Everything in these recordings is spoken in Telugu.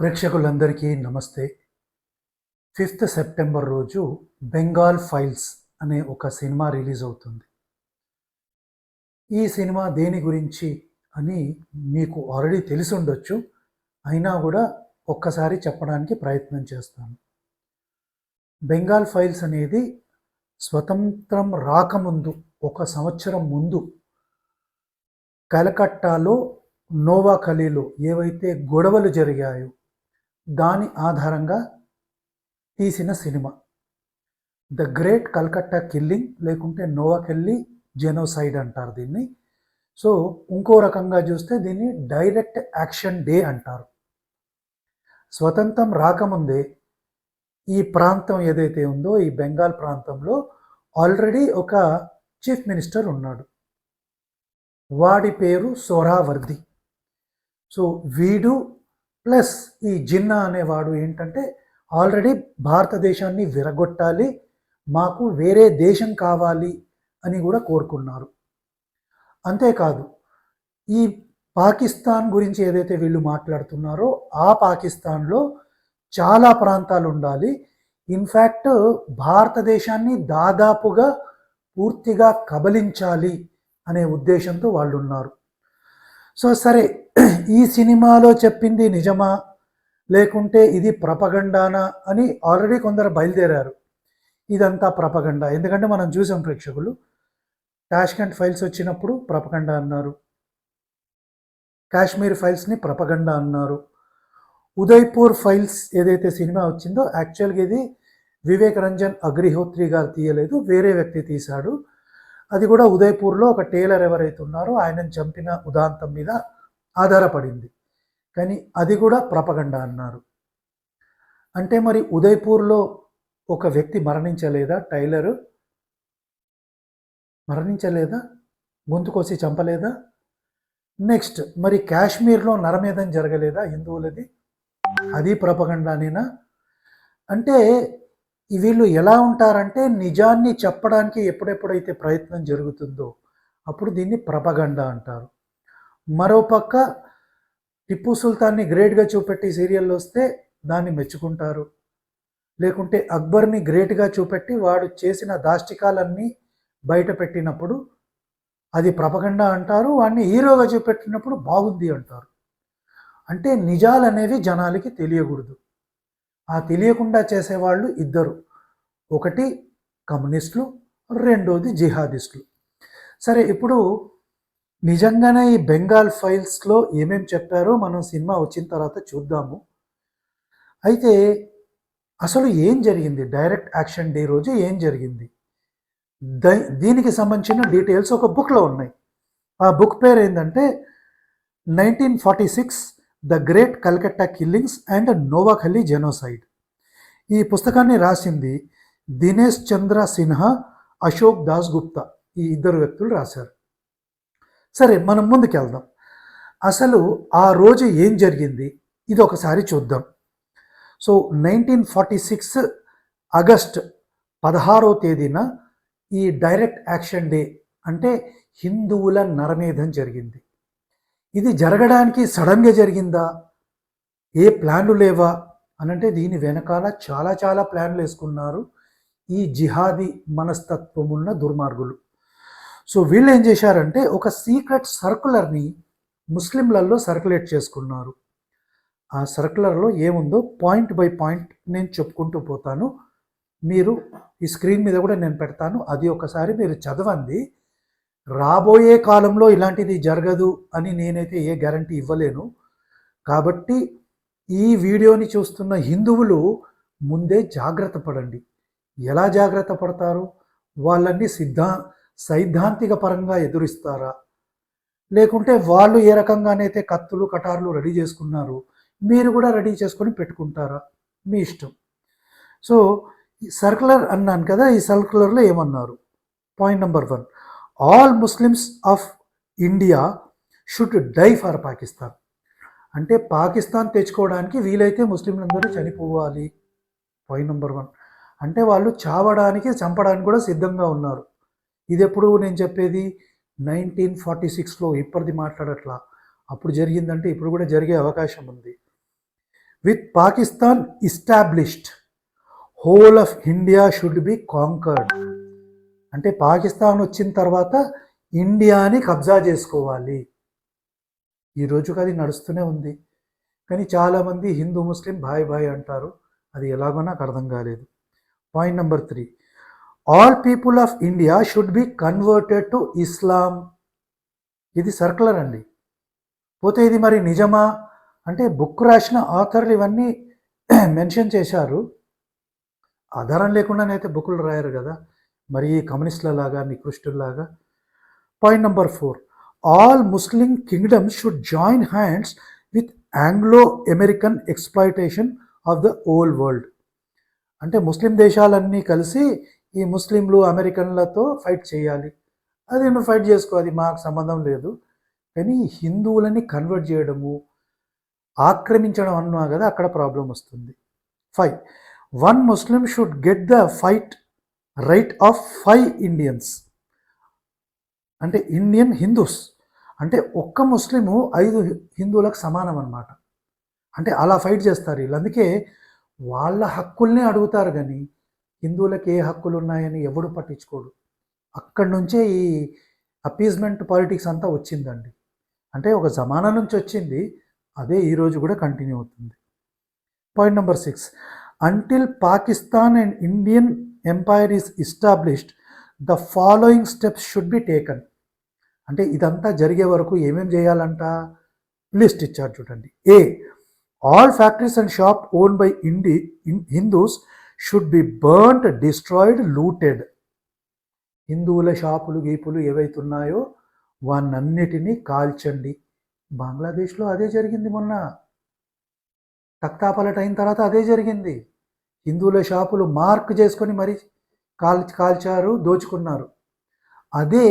ప్రేక్షకులందరికీ నమస్తే. ఫిఫ్త్ సెప్టెంబర్ రోజు బెంగాల్ ఫైల్స్ అనే ఒక సినిమా రిలీజ్ అవుతుంది. ఈ సినిమా దేని గురించి అని మీకు ఆల్రెడీ తెలిసి ఉండొచ్చు. అయినా కూడా ఒక్కసారి చెప్పడానికి ప్రయత్నం చేస్తాను. బెంగాల్ ఫైల్స్ అనేది స్వతంత్రం రాకముందు ఒక సంవత్సరం ముందు కలకట్టాలో నోవా ఖలీలో ఏవైతే గొడవలు జరిగాయో దాని ఆధారంగా తీసిన cinema. The great Calcutta killing లేకుంటే నోవాకెళ్ళి జెనోసైడ్ అంటారు దీన్ని. సో ఇంకో రకంగా చూస్తే దీన్ని డైరెక్ట్ యాక్షన్ డే అంటారు. స్వతంత్రం రాకముందే ఈ ప్రాంతం ఏదైతే ఉందో ఈ బెంగాల్ ప్రాంతంలో ఆల్రెడీ ఒక చీఫ్ మినిస్టర్ ఉన్నాడు. వాడి పేరు సోరావర్ది సో వీడు ప్లస్ ఈ జిన్నా అనేవాడు ఏంటంటే ఆల్రెడీ భారతదేశాన్ని విరగొట్టాలి మాకు వేరే దేశం కావాలి అని కూడా కోరుకున్నారు. అంతేకాదు ఈ పాకిస్తాన్ గురించి ఏదైతే వీళ్ళు మాట్లాడుతున్నారో ఆ పాకిస్తాన్లో చాలా ప్రాంతాలు ఉండాలి. ఇన్ఫ్యాక్ట్ భారతదేశాన్ని దాదాపుగా పూర్తిగా కబలించాలి అనే ఉద్దేశంతో వాళ్ళు ఉన్నారు సో సరే ఈ సినిమాలో చెప్పింది నిజమా? లేకుంటే ఇది ప్రపగండానా? అని ఆల్రెడీ కొందరు బయలుదేరారు. ఇదంతా ప్రపగండ. ఎందుకంటే మనం చూసాం ప్రేక్షకులు. టాష్కెంట్ ఫైల్స్ వచ్చినప్పుడు ప్రపగండ అన్నారు. కాశ్మీర్ ఫైల్స్ని ప్రపగండ అన్నారు. ఉదయ్పూర్ ఫైల్స్ ఏదైతే సినిమా వచ్చిందో యాక్చువల్గా ఇది వివేక్ రంజన్ అగ్రిహోత్రి గారు తీయలేదు. వేరే వ్యక్తి తీశాడు. అది కూడా ఉదయపూర్లో ఒక టైలర్ ఎవరైతే ఉన్నారో ఆయనను చంపిన ఉదాంతం మీద ఆధారపడింది. కానీ అది కూడా ప్రపగండ అన్నారు. అంటే మరి ఉదయపూర్లో ఒక వ్యక్తి మరణించలేదా? టైలరు మరణించలేదా? గొంతు కోసి చంపలేదా? నెక్స్ట్ మరి కాశ్మీర్లో నరమేధం జరగలేదా హిందువులది? అది ప్రపగండానేనా అంటే వీళ్ళు ఎలా ఉంటారంటే నిజాన్ని చెప్పడానికి ఎప్పుడెప్పుడైతే ప్రయత్నం జరుగుతుందో అప్పుడు దీన్ని ప్రపగండ అంటారు. మరోపక్క టిప్పు సుల్తాన్ని గ్రేట్గా చూపెట్టి సీరియల్లో వస్తే దాన్ని మెచ్చుకుంటారు. లేకుంటే అక్బర్ని గ్రేట్గా చూపెట్టి వాడు చేసిన దాష్టికాలన్నీ బయట పెట్టినప్పుడు అది ప్రపగండ అంటారు వాడిని హీరోగా చూపెట్టినప్పుడు బాగుంది అంటారు. అంటే నిజాలు అనేవి జనాలకి తెలియకూడదు. ఆ తెలియకుండా చేసేవాళ్ళు ఇద్దరు. ఒకటి కమ్యూనిస్టులు రెండోది జిహాదిస్టులు. సరే ఇప్పుడు నిజంగానే ఈ బెంగాల్ ఫైల్స్లో ఏమేమి చెప్పారో మనం సినిమా వచ్చిన తర్వాత చూద్దాము. అయితే అసలు ఏం జరిగింది? డైరెక్ట్ యాక్షన్ డే రోజు ఏం జరిగింది? దీనికి సంబంధించిన డీటెయిల్స్ ఒక బుక్లో ఉన్నాయి. ఆ బుక్ పేరు ఏంటంటే nineteen forty six the great Calcutta killings and Noakhali genocide ఈ పుస్తకాన్ని రాసింది దినేష్ చంద్ర సిన్హా అశోక్ దాస్ గుప్తా. ఈ ఇద్దరు వ్యక్తులు రాశారు. సరే మనం ముందుకెళ్దాం. అసలు ఆ రోజు ఏం జరిగింది? ఇది ఒకసారి చూద్దాం. So nineteen forty six August పదహారో తేదీన ఈ డైరెక్ట్ యాక్షన్ డే అంటే హిందువుల నరమేధం జరిగింది. ఇది జరగడానికి సడన్గా జరిగిందా? ఏ ప్లాన్లు లేవా? అనంటే దీని వెనకాల చాలా చాలా ప్లాన్లు వేసుకున్నారు. ఈ జిహాదీ మనస్తత్వం ఉన్న దుర్మార్గులు. సో వీళ్ళు ఏం చేశారంటే ఒక సీక్రెట్ సర్కులర్ని ముస్లింలలో సర్క్యులేట్ చేసుకున్నారు. ఆ సర్కులర్లో ఏముందో పాయింట్ బై పాయింట్ నేను చెప్పుకుంటూ పోతాను. మీరు ఈ స్క్రీన్ మీద కూడా నేను పెడతాను. అది ఒకసారి మీరు చదవండి. రాబోయే కాలంలో ఇలాంటిది జరగదు అని నేనైతే ఏ గ్యారంటీ ఇవ్వలేను. కాబట్టి ఈ వీడియోని చూస్తున్న హిందువులు ముందే జాగ్రత్త పడండి. ఎలా జాగ్రత్త పడతారు? వాళ్ళని సిద్ధా సైద్ధాంతిక పరంగా ఎదురిస్తారా? లేకుంటే వాళ్ళు ఏ రకంగానైతే కత్తులు కటార్లు రెడీ చేసుకున్నారు మీరు కూడా రెడీ చేసుకొని పెట్టుకుంటారా? మీ ఇష్టం. సో సర్కులర్ అన్నాను కదా ఈ సర్కులర్లో ఏమన్నారు? Point number one. All Muslims of India should die for Pakistan అంటే పాకిస్తాన్ తెచ్చుకోవడానికి వీలైతే ముస్లింలందరూ చనిపోవాలి. పాయింట్ నెంబర్ వన్ అంటే వాళ్ళు చావడానికి చంపడానికి కూడా సిద్ధంగా ఉన్నారు. ఇది ఎప్పుడు నేను చెప్పేది? నైన్టీన్ ఫార్టీ సిక్స్లో ఇప్పటిది మాట్లాడట్లా. అప్పుడు జరిగిందంటే ఇప్పుడు కూడా జరిగే అవకాశం ఉంది. With Pakistan established whole of India should be conquered అంటే పాకిస్తాన్ వచ్చిన తర్వాత ఇండియాని కబ్జా చేసుకోవాలి. ఈ రోజుకి అది నడుస్తూనే ఉంది. కానీ చాలామంది హిందూ ముస్లిం భాయ్ భాయ్ అంటారు. అది ఎలాగో నాకు అర్థం కాలేదు. Point number three all people of India should be converted to Islam ఇది సర్కులర్ అండి. పోతే ఇది మరి నిజమా? అంటే బుక్ రాసిన ఆథర్లు ఇవన్నీ మెన్షన్ చేశారు. ఆధారం లేకుండానైతే బుక్లు రాయరు కదా. మరి కమ్యూనిస్టులలాగా లాగా నికృష్టుల్లాగా. Point number four all Muslim kingdoms should join hands with Anglo American exploitation of the old world అంటే ముస్లిం దేశాలన్నీ కలిసి ఈ ముస్లింలు అమెరికన్లతో ఫైట్ చేయాలి. అది నువ్వు ఫైట్ చేసుకో అది మాకు సంబంధం లేదు. కానీ హిందువులని కన్వర్ట్ చేయడము ఆక్రమించడం అన్నా కదా అక్కడ ప్రాబ్లం వస్తుంది. Five one Muslim should get the fight right of five Indians. అంటే ఇండియన్ హిందూస్. అంటే ఒక్క ముస్లిము ఐదు హిందువులకు సమానం అనమాట అంటే అలా ఫైట్ చేస్తారు వీళ్ళు. అందుకే వాళ్ళ హక్కుల్ని అడుగుతారు కానీ హిందువులకు ఏ హక్కులు ఉన్నాయని ఎవడు పట్టించుకోడు. అక్కడి నుంచే ఈ అపీజ్మెంట్ పాలిటిక్స్ అంతా వచ్చిందండి. అంటే ఒక జమానా నుంచి వచ్చింది. అదే ఈరోజు కూడా కంటిన్యూ అవుతుంది. Point number six. Until Pakistan and Indian empire is established the following steps should be taken అంటే ఇదంతా జరిగే వరకు ఏమేం చేయాలంట? లిస్ట్ ఇచ్చారు చూడండి. A all factories and shop own by indie Hindus should be burned destroyed looted హిందువుల షాపులు గీపులు ఏవైతే ఉన్నాయో వాన్నన్నిటినీ కాల్చండి. బంగ్లాదేశ్లో అదే జరిగింది మొన్న. తక్తాపలట అయిన తర్వాత అదే జరిగింది. హిందువుల షాపులు మార్క్ చేసుకొని మరి కాల్ కాల్చారు దోచుకున్నారు. అదే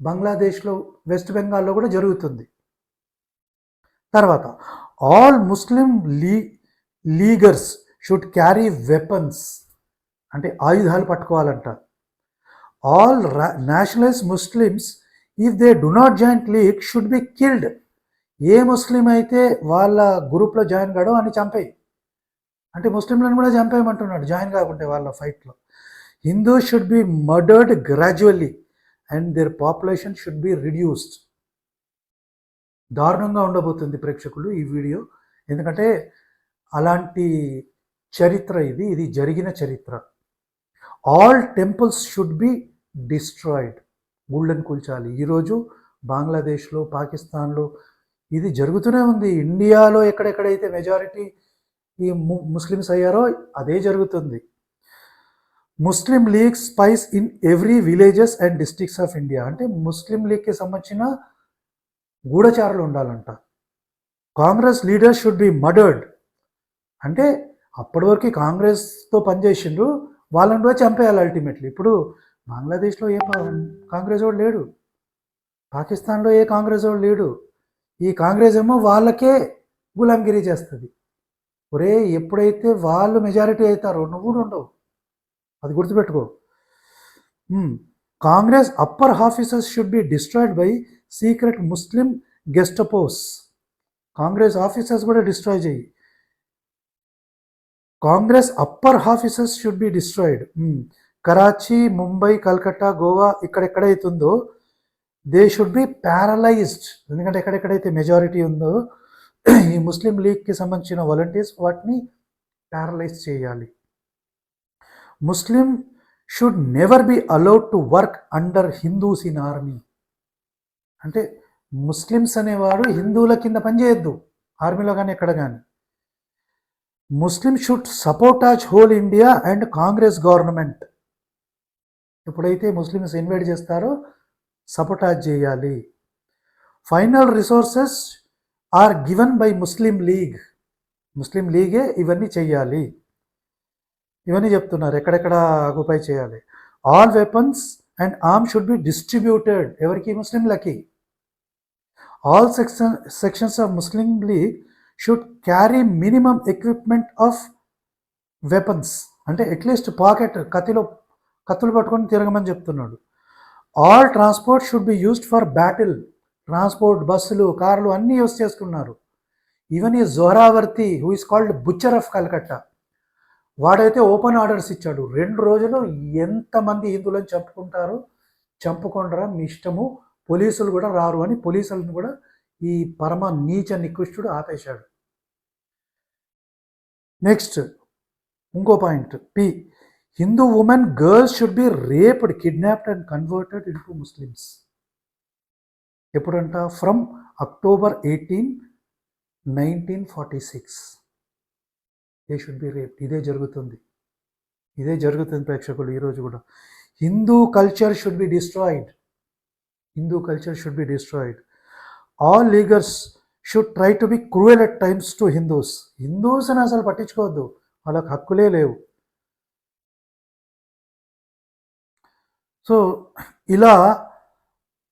బంగ్లాదేశ్లో వెస్ట్ బెంగాల్లో కూడా జరుగుతుంది. తర్వాత ఆల్ ముస్లిం లీ లీగర్స్ షుడ్ క్యారీ వెపన్స్ అంటే ఆయుధాలు పట్టుకోవాలంట. All nationalist Muslims if they do not join League should be killed. A Muslim అయితే వాళ్ళ గ్రూప్లో జాయిన్ కాడో అని చంపేయి. అంటే ముస్లింలను కూడా చంపేయమంటున్నాడు. జాయిన్ కాకుంటే వాళ్ళ ఫైట్లో. Hindu should be murdered gradually and their population should be reduced. దారుణంగా ఉండబోతుంది ప్రేక్షకులు ఈ వీడియో. ఎందుకంటే అలాంటి చరిత్ర ఇది ఇది జరిగిన చరిత్ర. All temples should be destroyed. గుళ్ళని కూల్చాలి. ఈరోజు బంగ్లాదేశ్లో పాకిస్తాన్లో ఇది జరుగుతూనే ఉంది. ఇండియాలో ఎక్కడెక్కడైతే మెజారిటీ ఈ ము- ముస్లిమ్స్ అయ్యారో అదే జరుగుతుంది. Muslim League spies in every villages and districts of India. అంటే ముస్లిం లీగ్కి సంబంధించిన గూఢచారులు ఉండాలంట. Congress leader should be murdered. అంటే అప్పటి వరకు కాంగ్రెస్తో పనిచేసిండ్రు వాళ్ళని కూడా చంపేయాలి అల్టిమేట్లీ. ఇప్పుడు బంగ్లాదేశ్లో ఏ పా- కాంగ్రెస్ వాడు లేడు. పాకిస్తాన్లో ఏ కాంగ్రెస్ వాడు లేడు. ఈ కాంగ్రెస్ ఏమో వాళ్ళకే గులాంగిరి చేస్తుంది. ఒరే ఎప్పుడైతే వాళ్ళు మెజారిటీ అవుతారో నువ్వు కూడా ఉండవు అది గుర్తుపెట్టుకో. Congress upper officers should be destroyed by secret Muslim gestapos Congress officers కూడా డిస్ట్రాయ్ చేయి. Congress upper officers should be destroyed. Karachi Mumbai Calcutta Goa ఇక్కడెక్కడైతుందో they should be paralysed ఎందుకంటే ఎక్కడెక్కడైతే మెజారిటీ ఉందో ఈ ముస్లిం లీగ్కి సంబంధించిన వాలంటీర్స్ వాటిని ప్యారలైజ్ చేయాలి. Muslim should never be allowed to work under Hindus in army అంటే ముస్లిమ్స్ అనేవాడు హిందువుల కింద పనిచేయొద్దు ఆర్మీలో కానీ ఎక్కడ కానీ Muslim should sabotage whole India and Congress government ఎప్పుడైతే ముస్లిమ్స్ ఇన్వైట్ చేస్తారో సపోర్టాజ్ చేయాలి. Final resources are given by Muslim League. Muslim లీగే ఇవన్నీ చెయ్యాలి. ఇవన్నీ చెప్తున్నారు. ఎక్కడెక్కడ ఆక్యుపై చేయాలి. All weapons and arm should be distributed. ఎవరికి? ముస్లింలకి all section sections of Muslim League should carry minimum equipment of weapons. అంటే అట్లీస్ట్ పాకెట్ కత్తిలో కత్తులు పట్టుకొని తిరగమని చెప్తున్నాడు. All transport should be used for battle. Transport బస్సులు కార్లు అన్నీ యూస్ చేసుకున్నారు. ఈవెన్ ఈ Suhrawardy who is called butcher of Calcutta వాడైతే ఓపెన్ ఆర్డర్స్ ఇచ్చాడు. రెండు రోజులు ఎంతమంది హిందువులను చంపుకుంటారో చంపుకుంటారా మీ ఇష్టము పోలీసులు కూడా రారు అని పోలీసులను కూడా ఈ పరమ నీచ నికృష్టుడు ఆపేశాడు. నెక్స్ట్ ఇంకో point P Hindu women girls should be raped kidnapped and converted into Muslims ఎప్పుడంట? From October eighteen nineteen forty six they should be rape ఇదే జరుగుతుంది. ఇదే జరుగుతుంది ప్రేక్షకులు ఈరోజు కూడా. Hindu culture should be destroyed Hindu culture should be destroyed all Leaguers should try to be cruel at times to Hindus Hindus అని అసలు పట్టించుకోవద్దు. వాళ్ళకి హక్కులే లేవు. సో ఇలా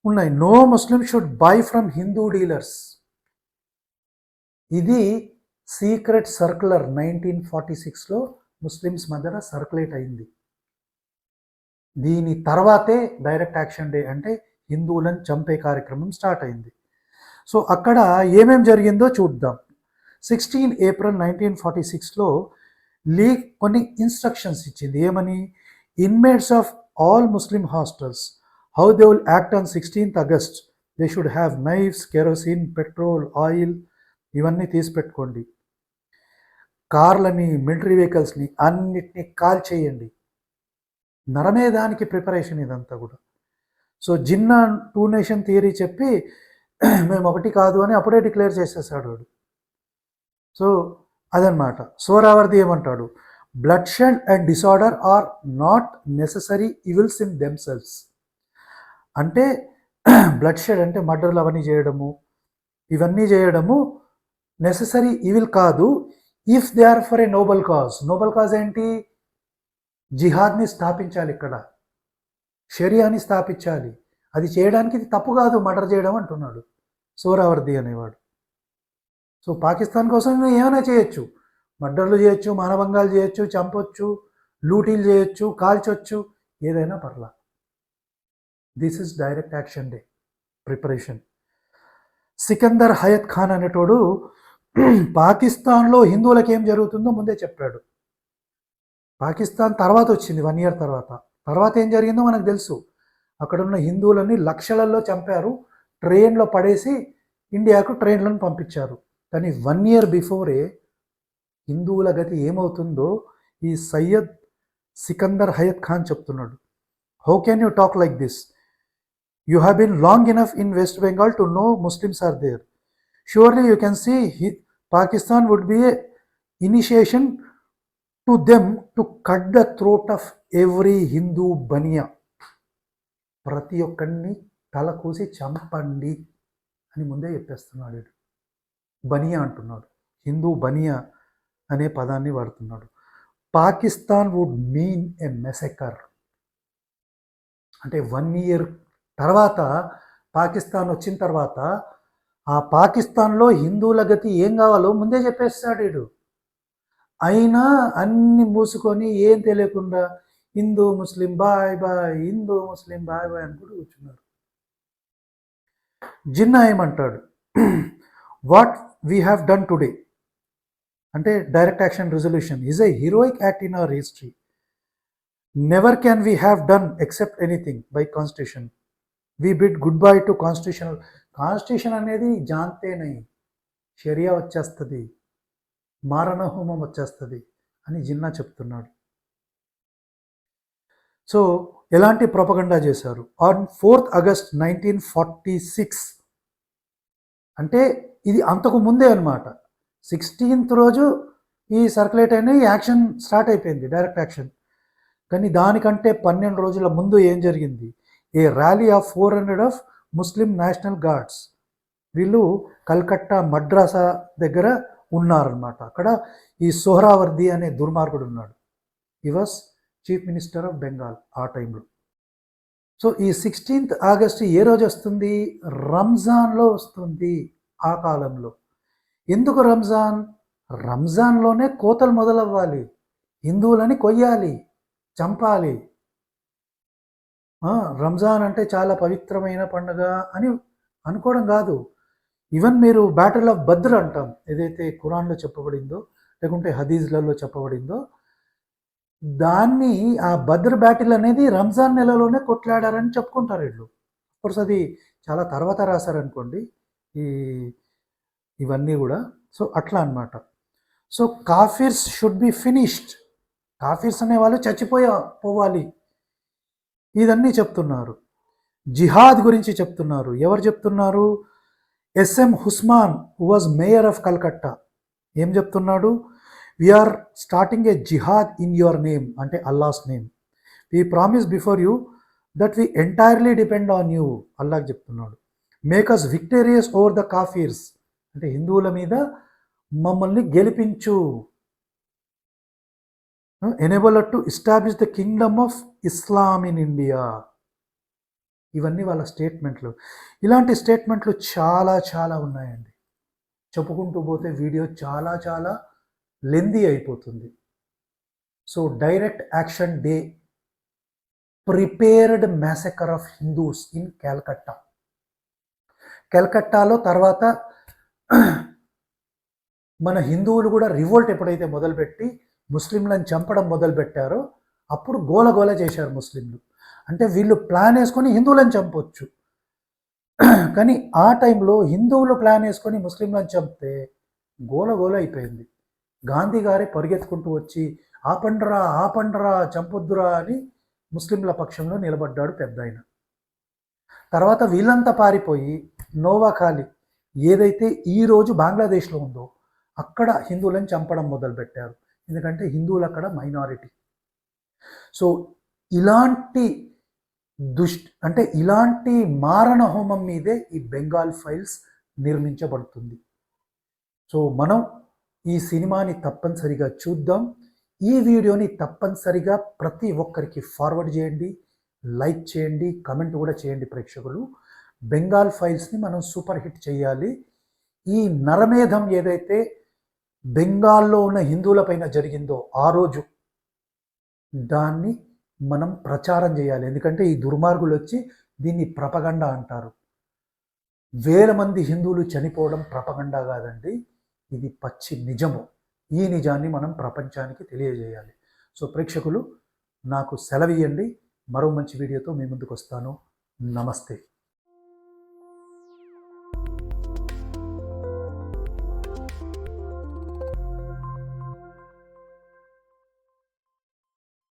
ఉన్నాయి. No Muslim should buy from Hindu dealers ఇది సీక్రెట్ సర్క్యులర్ నైన్టీన్ ఫార్టీ సిక్స్లో ముస్లిమ్స్ మధ్యన సర్క్యులేట్ అయింది. దీని తర్వాతే డైరెక్ట్ యాక్షన్ డే అంటే హిందువులను చంపే కార్యక్రమం స్టార్ట్ అయింది. సో అక్కడ ఏమేం జరిగిందో చూద్దాం. సిక్స్టీన్ ఏప్రిల్ నైన్టీన్ ఫార్టీ సిక్స్లో లీగ్ కొన్ని ఇన్స్ట్రక్షన్స్ ఇచ్చింది. ఏమని? Inmates of all Muslim hostels how they will act on sixteenth August they should have knives kerosene petrol oil ఇవన్నీ తీసి పెట్టుకోండి. కార్లని మిలిటరీ వెహికల్స్ని అన్నిటినీ కాల్ చేయండి నరమేదానికి ప్రిపరేషన్ ఇదంతా కూడా. So Jinnah two nation theory చెప్పి మేము ఒకటి కాదు అని అప్పుడే డిక్లేర్ చేసేసాడు వాడు. సో అదనమాట. సోరావర్ది ఏమంటాడు? Bloodshed and disorder are not necessary evils in themselves అంటే బ్లడ్ షెడ్ అంటే మర్డర్లు అవన్నీ చేయడము ఇవన్నీ చేయడము నెససరీ ఇవిల్ కాదు. If they are for a noble cause noble cause ఏంటి? జిహాద్ని స్థాపించాలి ఇక్కడ. షరియాని స్థాపించాలి. అది చేయడానికి ఇది తప్పు కాదు మర్డర్ చేయడం అంటున్నాడు సోరావర్ది అనేవాడు. సో పాకిస్తాన్ కోసం ఏమైనా చేయొచ్చు. మర్డర్లు చేయొచ్చు మానభంగాలు చేయొచ్చు చంపొచ్చు లూటీలు చేయొచ్చు కాల్చొచ్చు ఏదైనా పర్లా. This is direct action day preparation Sikandar Hayat Khan అనేటోడు పాకిస్తాన్లో హిందువులకు ఏం జరుగుతుందో ముందే చెప్పాడు. పాకిస్తాన్ తర్వాత వచ్చింది వన్ ఇయర్ తర్వాత. తర్వాత ఏం జరిగిందో మనకు తెలుసు. అక్కడ ఉన్న హిందువులని లక్షలలో చంపారు. ట్రైన్లో పడేసి ఇండియాకు ట్రైన్లను పంపించారు. కానీ వన్ ఇయర్ బిఫోరే హిందువుల గతి ఏమవుతుందో ఈ సయ్యద్ సికందర్ హయత్ ఖాన్ చెప్తున్నాడు. How can you talk like this you have been long enough in West Bengal to know Muslims are there surely you can see he, Pakistan would be a initiation to them to cut the throat of every Hindu baniya. ప్రతి ఒక్కడిని తల కోసి చంపండి అని ముందే చెప్పేస్తున్నాడు బనియా అంటున్నాడు. హిందూ బనియా అనే పదాన్ని వాడుతున్నాడు. Pakistan would mean a massacre. అంటే వన్ ఇయర్ తర్వాత పాకిస్తాన్ వచ్చిన తర్వాత ఆ పాకిస్తాన్లో హిందువుల గతి ఏం కావాలో ముందే చెప్పేస్తాడు వీడు. అయినా అన్ని మూసుకొని ఏం తెలియకుండా హిందూ ముస్లిం బాయ్ బాయ్ హిందూ ముస్లిం బాయ్ బాయ్ అని కూడా కూర్చున్నారు. జిన్నా ఏమంటాడు? What we have done today అంటే direct action resolution is a heroic act in our history never can we have done except anything by constitution we bid good bye to constitutional constitution అనేది జాంతేనై. షరియా వచ్చేస్తుంది. మారణహోమం వచ్చేస్తుంది అని జిన్నా చెప్తున్నాడు. సో ఎలాంటి ప్రొపగండా చేశారు? On fourth August nineteen forty six. అంటే ఇది అంతకు ముందే అనమాట సిక్స్టీన్త్ రోజు ఈ సర్క్యులేట్ అయిన యాక్షన్ స్టార్ట్ అయిపోయింది డైరెక్ట్ యాక్షన్. కానీ దానికంటే పన్నెండు రోజుల ముందు ఏం జరిగింది? A rally of four hundred of Muslim national guards. వీళ్ళు కల్కట్టా మద్రాసా దగ్గర ఉన్నారనమాట అక్కడ ఈ సోహరావర్ది అనే దుర్మార్గుడు ఉన్నాడు. ఈ was chief minister of Bengal ఆ టైంలో. సో ఈ సిక్స్టీన్త్ ఆగస్ట్ ఏ రోజు వస్తుంది? రంజాన్లో వస్తుంది ఆ కాలంలో. ఎందుకు రంజాన్? రంజాన్లోనే కోతలు మొదలవ్వాలి. హిందువులని కొయ్యాలి చంపాలి. రంజాన్ అంటే చాలా పవిత్రమైన పండుగ అని అనుకోవడం కాదు. ఈవెన్ మీరు బ్యాటిల్ ఆఫ్ బద్ర్ అంటాం. ఏదైతే ఖురాన్లో చెప్పబడిందో లేకుంటే హదీజ్లలో చెప్పబడిందో దాన్ని ఆ బద్ర్ బ్యాటిల్ అనేది రంజాన్ నెలలోనే కొట్లాడారని చెప్పుకుంటారు వీళ్ళు. కోర్స్ అది చాలా తర్వాత రాశారనుకోండి ఈ ఇవన్నీ కూడా. సో అట్లా అన్నమాట. So కాఫీర్స్ should be finished. కాఫీర్స్ అనేవాళ్ళు చచ్చిపోయా పోవాలి. ఇదన్నీ చెప్తున్నారు. జిహాద్ గురించి చెప్తున్నారు. ఎవరు చెప్తున్నారు? S M Usman was mayor of Calcutta. ఏం చెప్తున్నాడు? We are starting a jihad in your name అంటే Allah's name we promise before you that we entirely depend on you Allah చెప్తున్నాడు. Makes us victorious over the కాఫీర్స్ అంటే హిందువుల మీద మమ్మల్ని గెలిపించు. Enable to establish the kingdom of Islam in India ఇవన్నీ వాళ్ళ స్టేట్మెంట్లు ఇలాంటి స్టేట్మెంట్లు చాలా చాలా ఉన్నాయండి. చెప్పుకుంటూ పోతే వీడియో చాలా చాలా లెందీ అయిపోతుంది. So direct action day prepared massacre of Hindus in Calcutta కలకట్టాలో తర్వాత మన హిందువులు కూడా రివోల్ట్ ఎప్పుడైతే మొదలుపెట్టి ముస్లింలను చంపడం మొదలుపెట్టారో. అప్పుడు గోల చేశారు ముస్లింలు. అంటే వీళ్ళు ప్లాన్ వేసుకొని హిందువులను చంపొచ్చు. కానీ ఆ టైంలో హిందువులు ప్లాన్ వేసుకొని ముస్లింలను చంపితే గోల గోల అయిపోయింది. గాంధీ గారే పరిగెత్తుకుంటూ వచ్చి ఆపండ్రా ఆపండ్రా చంపొద్దురా అని ముస్లింల పక్షంలో నిలబడ్డాడు పెద్ద ఆయన. తర్వాత వీళ్ళంతా పారిపోయి నోవాఖాలి ఏదైతే ఈరోజు బంగ్లాదేశ్లో ఉందో అక్కడ హిందువులను చంపడం మొదలుపెట్టారు. ఎందుకంటే హిందువులు అక్కడ మైనారిటీ. సో ఇలాంటి దుష్ట్ అంటే ఇలాంటి మారణ హోమం మీదే ఈ బెంగాల్ ఫైల్స్ నిర్మించబడుతుంది. సో మనం ఈ సినిమాని తప్పనిసరిగా చూద్దాం. ఈ వీడియోని తప్పనిసరిగా ప్రతి ఒక్కరికి ఫార్వర్డ్ చేయండి లైక్ చేయండి కమెంట్ కూడా చేయండి ప్రేక్షకులు. బెంగాల్ ఫైల్స్ని మనం సూపర్ హిట్ చేయాలి. ఈ నరమేధం ఏదైతే బెంగాల్లో ఉన్న హిందువులపైన జరిగిందో ఆ రోజు దాన్ని మనం ప్రచారం చేయాలి. ఎందుకంటే ఈ దుర్మార్గులు వచ్చి దీన్ని ప్రపగండ అంటారు. వేల మంది హిందువులు చనిపోవడం ప్రపగండ కాదండి. ఇది పచ్చి నిజము. ఈ నిజాన్ని మనం ప్రపంచానికి తెలియజేయాలి. సో ప్రేక్షకులు నాకు సెలవియండి మరో మంచి వీడియోతో మీ ముందుకు వస్తాను నమస్తే.